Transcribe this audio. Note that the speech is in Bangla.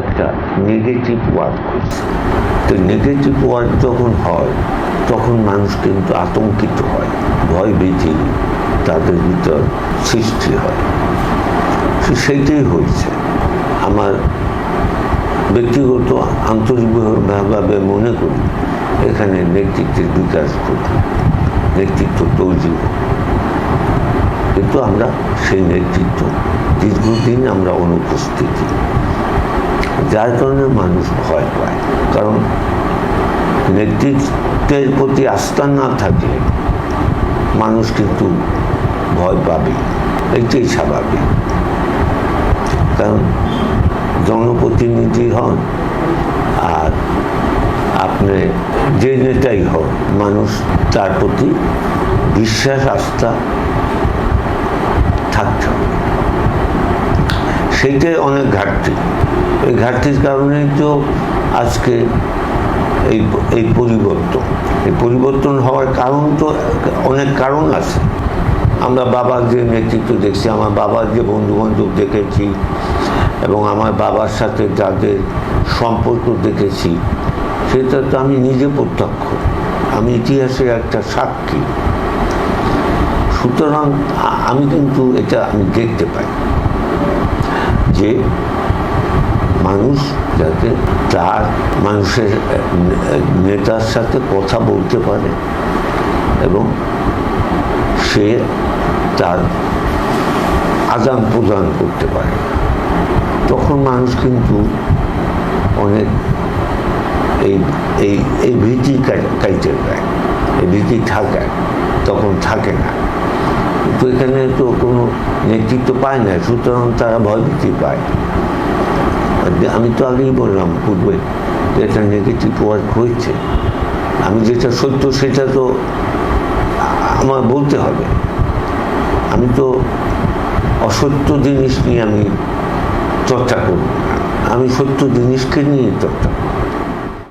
একটা নেগেটিভ ওয়ার্ড করছে তো নেগেটিভ ওয়ার্ড যখন হয়, তখন মানুষ কিন্তু আতঙ্কিত হয়, ভয় ভীতি তাদের ভিতর সৃষ্টি হয়। সেইটাই হয়েছে। আমার ব্যক্তিগত আন্তরিকভাবে মনে করি, এখানে নেতৃত্বের বিকাশ ঘটে, নেতৃত্ব তৈরি। কিন্তু আমরা সেই নেতৃত্ব দীর্ঘদিন আমরা অনুপস্থিতি। যার কারণে মানুষ ভয় পায়। কারণ নেতৃত্বের প্রতি আস্থা না থাকলে মানুষ কিন্তু ভয় পাবে। এটাই স্বাভাবিক। কারণ জনপ্রতিনিধি হন আর আপনি যে নেতাই হন, মানুষ তার প্রতি বিশ্বাস, আস্থা থাকতে হবে সেইটাই অনেক ঘাটতি। এই ঘাটতির কারণেই তো আজকে এই এই পরিবর্তন। এই পরিবর্তন হওয়ার কারণ তো অনেক কারণ আছে। আমরা বাবার যে নেতৃত্ব দেখছি, আমার বাবার যে বন্ধু বান্ধব দেখেছি, এবং আমার বাবার সাথে যাদের সম্পর্ক দেখেছি, সেটা তো আমি নিজে প্রত্যক্ষ। আমি ইতিহাসের একটা সাক্ষী। সুতরাং আমি কিন্তু এটা আমি দেখতে পাই। যে মানুষ যাতে তার মানুষের নেতার সাথে কথা বলতে পারে এবং সে তার আদান প্রদান করতে পারে। তখন মানুষ কিন্তু অনেক এই এই এই ভীতি কাইতে পায় এই ভীতি থাকায় তখন থাকে না। কিন্তু এখানে তো কোনো নেতৃত্ব পায় না, সুতরাং তারা ভয়ভীতি পায়। আমি তো আগেই বললাম, পূর্বে এটা নেগেটিভ ওয়ার্ক হয়েছে। আমি যেটা সত্য সেটা তো আমার বলতে হবে। আমি তো অসত্য জিনিস নিয়ে আমি চর্চা করব আমি সত্য জিনিসকে নিয়ে চর্চা করব।